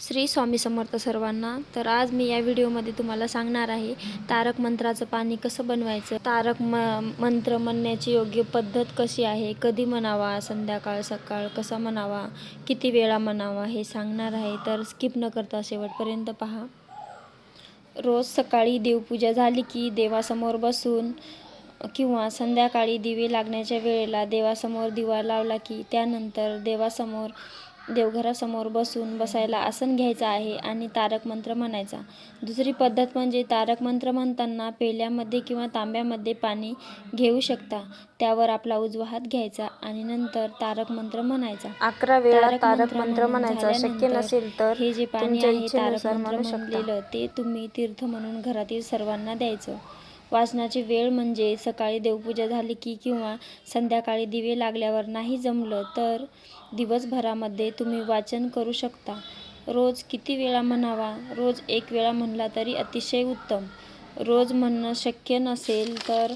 श्री स्वामी समर्थ सर्वांना. तर आज मी या व्हिडिओमध्ये तुम्हाला सांगणार आहे तारक मंत्राचं पाणी कसं बनवायचं? तारक म मंत्र म्हणण्याची योग्य पद्धत कशी आहे? कधी म्हणावा? संध्याकाळ सकाळ कसा म्हणावा? किती वेळा म्हणावा? हे सांगणार आहे. तर स्किप न करता शेवटपर्यंत पहा. रोज सकाळी देवपूजा झाली की देवासमोर बसून किंवा संध्याकाळी दिवे लागण्याच्या वेळेला देवासमोर दिवा लावला की त्यानंतर देवासमोर देवघरासमोर बसून बसायला आसन घ्यायचं आहे आणि तारक मंत्र म्हणायचा. दुसरी पद्धत म्हणजे तारक मंत्र म्हणताना पेल्यामध्ये किंवा तांब्यामध्ये पाणी घेऊ शकता. त्यावर आपला उजवा हात घ्यायचा आणि नंतर तारक मंत्र म्हणायचा. अकरा वेळा तारक मंत्र म्हणायचा. शक्य नसेल तर हे जे पाणी आहे तारक मंत्र म्हणलेलं ते तुम्ही तीर्थ म्हणून घरातील सर्वांना द्यायचं. वाचनाची वेळ म्हणजे सकाळी देवपूजा झाली की किंवा संध्याकाळी दिवे लागल्यावर नाही जमलं तर दिवसभरामध्ये तुम्ही वाचन करू शकता. रोज किती वेळा म्हणावा? रोज एक वेळा म्हणला तरी अतिशय उत्तम. रोज म्हणणं शक्य नसेल तर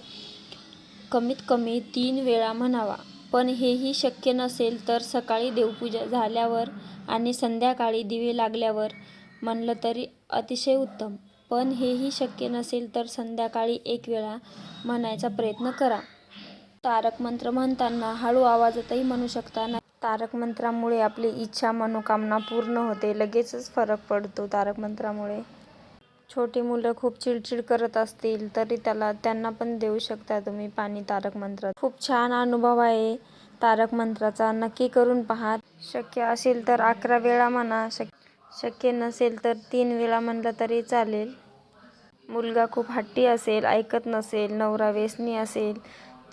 कमीत कमी तीन वेळा म्हणावा. पण हेही शक्य नसेल तर सकाळी देवपूजा झाल्यावर आणि संध्याकाळी दिवे लागल्यावर म्हणलं तरी अतिशय उत्तम. पण हेही शक्य नसेल तर संध्याकाळी एक वेळा म्हणायचा प्रयत्न करा. तारक मंत्र म्हणताना हळू आवाजातही म्हणू शकता ना तारक मंत्रामुळे आपली इच्छा मनोकामना पूर्ण होते. लगेचच फरक पडतो तारक मंत्रामुळे. छोटी मुलं खूप चिडचिड करत असतील तरी त्याला त्यांना पण देऊ शकता तुम्ही पाणी तारक मंत्रात खूप छान अनुभव आहे तारक मंत्राचा. नक्की करून पहा. शक्य असेल तर अकरा वेळा म्हणा. शक्य शक्य नसेल तर तीन वेळा म्हणलं तरी चालेल. मुलगा खूप हट्टी असेल ऐकत नसेल नवरा व्यसनी असेल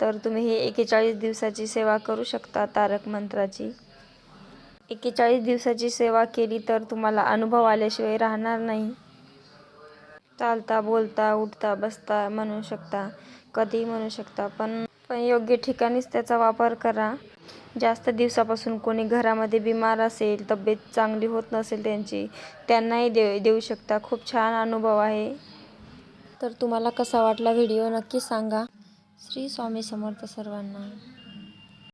तर तुम्ही ही एकेचाळीस दिवसाची सेवा करू शकता तारक मंत्राची. एकेचाळीस दिवसाची सेवा केली तर तुम्हाला अनुभव आल्याशिवाय राहणार नाही. चालता बोलता उठता बसता म्हणू शकता कधीही म्हणू शकता पण पण योग्य ठिकाणीच त्याचा वापर करा. जास्त दिवसापासून कोणी घरामध्ये बिमार असेल तब्येत चांगली होत नसेल त्यांची त्यांनाही दे देऊ शकता. खूप छान अनुभव आहे. तर तुम्हाला कसा वाटला व्हिडिओ नक्की सांगा. श्री स्वामी समर्थ सर्वांना.